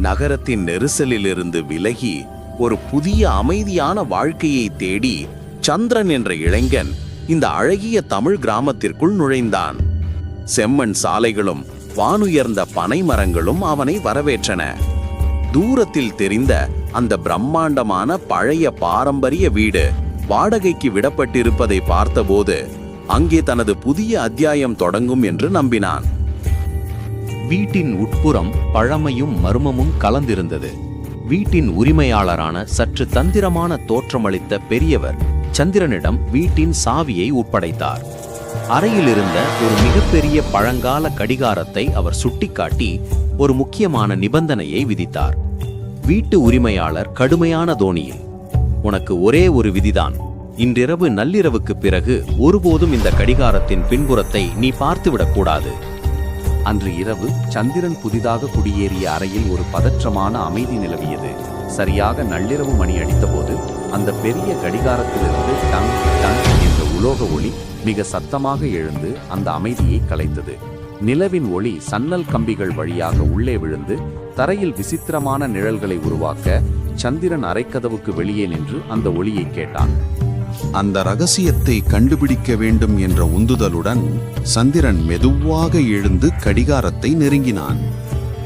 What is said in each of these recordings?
நகரத்தின் நெரிசலிலிருந்து விலகி ஒரு புதிய அமைதியான வாழ்க்கையை தேடி சந்திரன் என்ற இளைஞன் இந்த அழகிய தமிழ் கிராமத்திற்குள் நுழைந்தான். செம்மண் சாலைகளும் வானுயர்ந்த பனை மரங்களும் அவனை வரவேற்றன. தூரத்தில் தெரிந்த அந்த பிரம்மாண்டமான பழைய பாரம்பரிய வீடு வாடகைக்கு விடப்பட்டிருப்பதை பார்த்தபோது அங்கே தனது புதிய அத்தியாயம் தொடங்கும் என்று நம்பினான். வீட்டின் உட்புறம் பழமையும் மர்மமும் கலந்திருந்தது. வீட்டின் உரிமையாளரான சற்று தந்திரமான தோற்றமளித்த பெரியவர் சந்திரனிடம் வீட்டின் சாவியை ஒப்படைத்தார். அறையில் இருந்த ஒரு மிகப்பெரிய பழங்கால கடிகாரத்தை அவர் சுட்டிக்காட்டி ஒரு முக்கியமான நிபந்தனையை விதித்தார். வீட்டு உரிமையாளர் கடுமையான தோணியில் உனக்கு ஒரே ஒரு விதிதான். இன்றிரவு நள்ளிரவுக்கு பிறகு ஒருபோதும் இந்த கடிகாரத்தின் பின்புறத்தை நீ பார்த்துவிடக்கூடாது அன்று இரவு சந்திரன் புதிதாக குடியேறிய அறையில் ஒரு பதற்றமான அமைதி நிலவியது. சரியாக நள்ளிரவு மணி அடித்தபோது அந்த பெரிய கடிகாரத்திலிருந்து டங் டங் என்ற உலோக ஒளி மிக சத்தமாக எழுந்து அந்த அமைதியை கலைத்தது. நிலவின் ஒளி சன்னல் கம்பிகள் வழியாக உள்ளே விழுந்து தரையில் விசித்திரமான நிழல்களை உருவாக்க சந்திரன் அரைக்கதவுக்கு வெளியே நின்று அந்த ஒளியை கேட்டான். அந்த ரகசியத்தை கண்டுபிடிக்க வேண்டும் என்ற உந்துதலுடன் சந்திரன் மெதுவாக எழுந்து கடிகாரத்தை நெருங்கினான்.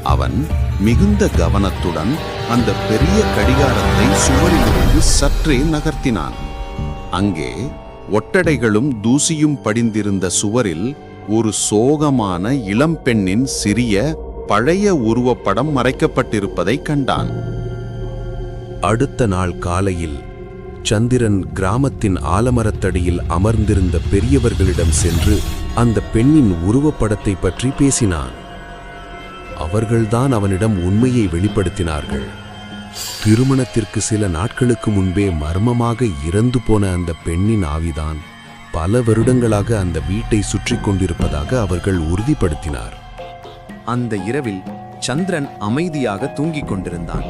அவன் மிகுந்த கவனத்துடன் அந்த பெரிய கடிகாரத்தை சுவரிலிருந்து சற்றே நகர்த்தினான். அங்கே ஒட்டடைகளும் தூசியும் படிந்திருந்த சுவரில் ஒரு சோகமான இளம்பெண்ணின் சிறிய பழைய உருவப்படம் மறைக்கப்பட்டிருப்பதை கண்டான். அடுத்த நாள் காலையில் சந்திரன் கிராமத்தின் ஆலமரத்தடியில் அமர்ந்திருந்த பெரியவர்களிடம் சென்று அந்த பெண்ணின் உருவப்படத்தை பற்றி பேசினான். அவர்கள்தான் அவனிடம் உண்மையை வெளிப்படுத்தினார்கள். திருமணத்திற்கு சில நாட்களுக்கு முன்பே மர்மமாக இறந்து போன அந்த பெண்ணின் ஆவிதான் பல வருடங்களாக அந்த வீட்டை சுற்றி கொண்டிருப்பதாக அவர்கள் உறுதிப்படுத்தினார். அந்த இரவில் சந்திரன் அமைதியாக தூங்கிக் கொண்டிருந்தான்.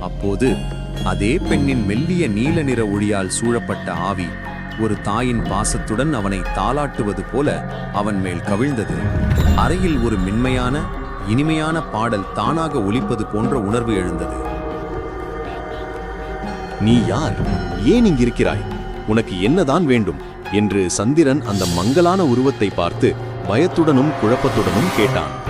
அப்போது அதே பெண்ணின் மெல்லிய நீல நிற ஒளியால் சூழப்பட்ட ஆவி ஒரு தாயின் பாசத்துடன் அவனை தாளாட்டுவது போல அவன் மேல் கவிழ்ந்தது. அறையில் ஒரு மென்மையான இனிமையான பாடல் தானாக ஒலிப்பது போன்ற உணர்வு எழுந்தது. நீ யார்? ஏன் இங்கிருக்கிறாய்? உனக்கு என்னதான் வேண்டும்? என்று சந்திரன் அந்த மங்கலான உருவத்தை பார்த்து பயத்துடனும் குழப்பத்துடனும் கேட்டான்.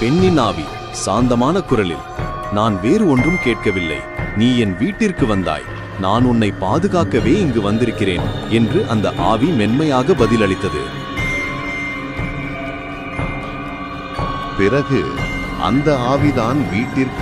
பெண்ணின் ஆவி சாந்தமான குரலில் நான் வேறு ஒன்றும் கேட்கவில்லை. நீ என் வீட்டிற்கு வந்தாய். நான் உன்னை பாதுகாக்கவே இங்கு வந்திருக்கிறேன் என்று அந்த ஆவி மென்மையாக பதிலளித்தது. பிறகு அந்த ஆவிதான் வீட்டிற்கு